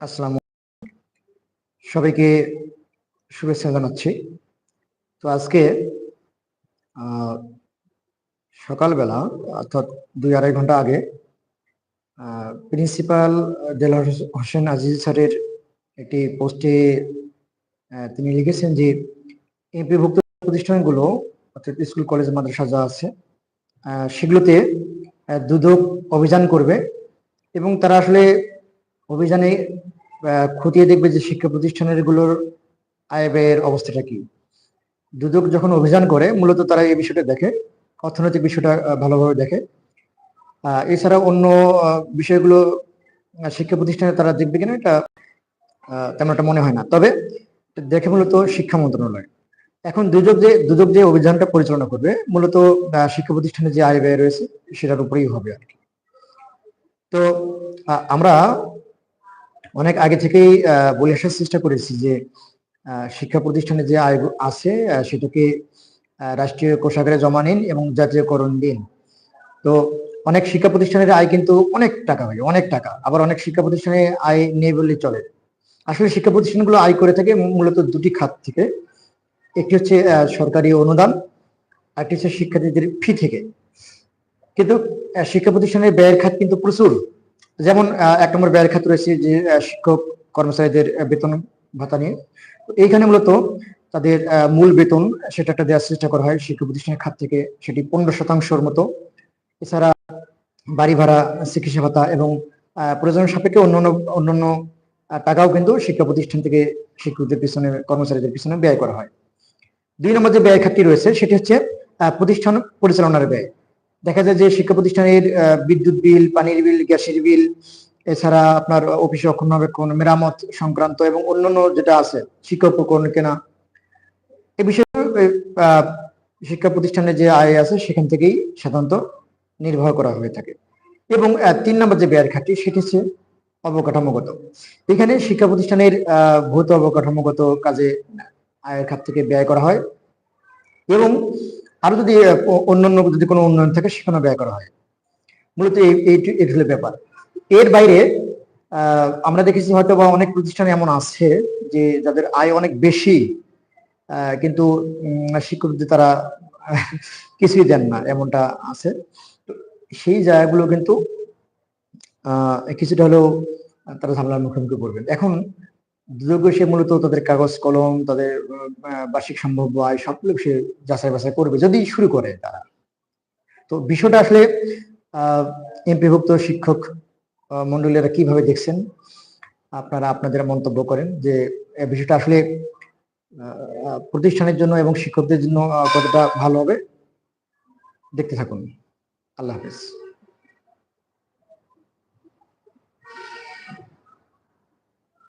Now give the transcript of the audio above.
আসসালামু সবাইকে শুভেচ্ছা জানাচ্ছি। তো আজকে সকালবেলা, অর্থাৎ দুই আড়াই ঘণ্টা আগে প্রিন্সিপাল দেলার হোসেন আজিজ স্যারের একটি পোস্টে তিনি লিখেছেন যে, এমপিভুক্ত প্রতিষ্ঠানগুলো, অর্থাৎ স্কুল, কলেজ, মাদ্রাসা যা আছে সেগুলোতে দুদক অভিযান করবে এবং তারা আসলে অভিযানে খতিয়ে দেখবে যে শিক্ষা প্রতিষ্ঠানেরগুলোর আয় ব্যয়ের অবস্থাটা কি। দুদক যখন অভিযান করে, মূলত তারা এই বিষয়টা দেখে, অর্থনৈতিক বিষয়টা ভালোভাবে দেখে। এছাড়া অন্য বিষয়গুলো শিক্ষা প্রতিষ্ঠানে তারা দেখবে কিনা, এটা তেমন একটা মনে হয় না। তবে দেখে মূলত শিক্ষা মন্ত্রণালয়। এখন দুদক যে দুদক যে অভিযানটা পরিচালনা করবে, মূলত শিক্ষা প্রতিষ্ঠানে যে আয় ব্যয় রয়েছে, সেটার উপরেই হবে আর কি। তো আমরা অনেক আগে থেকেই বলে আসার চেষ্টা করেছি যে শিক্ষা প্রতিষ্ঠানে যে আয় আছে সেটাকে রাষ্ট্রীয় কোষাগারে জমা নিন এবং জাতীয়করণ দিন। তো অনেক শিক্ষা প্রতিষ্ঠানের আয় কিন্তু অনেক টাকা হয় অনেক টাকা। আবার অনেক শিক্ষা প্রতিষ্ঠানে আয় নেই বললে চলে। আসলে শিক্ষা প্রতিষ্ঠানগুলো আয় করে থাকে মূলত দুটি খাত থেকে। একটি হচ্ছে সরকারি অনুদান, আরেকটি হচ্ছে শিক্ষার্থীদের ফি থেকে। কিন্তু শিক্ষা প্রতিষ্ঠানের ব্যয়ের খাত কিন্তু প্রচুর। যেমন এক নম্বর ব্যয়ের খাত রয়েছে যে শিক্ষক কর্মচারীদের বেতন ভাতা নিয়ে। এইখানে মূলত তাদের মূল বেতন সেটা একটা দেওয়ার চেষ্টা করা হয় শিক্ষা প্রতিষ্ঠানের খাত থেকে, সেটি পনেরো শতাংশের মতো। এছাড়া বাড়ি ভাড়া, চিকিৎসা ভাতা এবং প্রয়োজন সাপেক্ষে অন্যান্য অন্যান্য টাকাও কিন্তু শিক্ষা প্রতিষ্ঠান থেকে শিক্ষকদের পিছনে, কর্মচারীদের পিছনে ব্যয় করা হয়। দুই নম্বর যে ব্যয় খাতটি রয়েছে, সেটি হচ্ছে প্রতিষ্ঠান পরিচালনার ব্যয়। দেখা যায় যে শিক্ষা প্রতিষ্ঠানের বিদ্যুৎ বিল, পানির বিল, গ্যাসের বিল, এছাড়া আপনার অফিস রক্ষণাবেক্ষণ মেরামত সংক্রান্ত এবং অন্যান্য যেটা আছে, শিক্ষা উপকরণ কেনা। এ বিষয়ে শিক্ষা প্রতিষ্ঠানের যে আয় আছে সেখান থেকেই সাধারণত নির্ভর করা হয়ে থাকে। এবং তিন নম্বর যে ব্যয়ের খাতটি, সেটি হচ্ছে অবকাঠামোগত। এখানে শিক্ষা প্রতিষ্ঠানের ভৌত অবকাঠামোগত কাজে আয়ের খাত থেকে ব্যয় করা হয়। এবং আরও যদি অন্যান্য যদি কোনো উন্নয়ন থাকে, সেখানে ব্যয় করা হয়। মূলত এই- এইটি এটি হলো ব্যাপার। এর বাইরে আমরা দেখেছি হয়তো বা অনেক প্রতিষ্ঠান এমন আছে যে, যাদের আয় অনেক বেশি কিন্তু শিক্ষকদের তারা কিছুই দেন না, এমনটা আছে। সেই জায়গাগুলো কিন্তু কিছুটা হলেও তারা ঝামেলার মুখোমুখি করবেন এখন দুর্যোগ সে মূলত তাদের কাগজ, কলম, তাদের বার্ষিক সম্ভাব্য আয় সবগুলো সে যাচাই বাছাই করবে যদি শুরু করে তারা। তো বিষয়টা আসলে এমপিভুক্ত শিক্ষক মন্ডলীরা কীভাবে দেখছেন? আপনারা আপনাদের মন্তব্য করেন যে বিষয়টা আসলে প্রতিষ্ঠানের জন্য এবং শিক্ষকদের জন্য কতটা ভালো হবে? দেখতে থাকুন। আল্লাহ হাফেজ।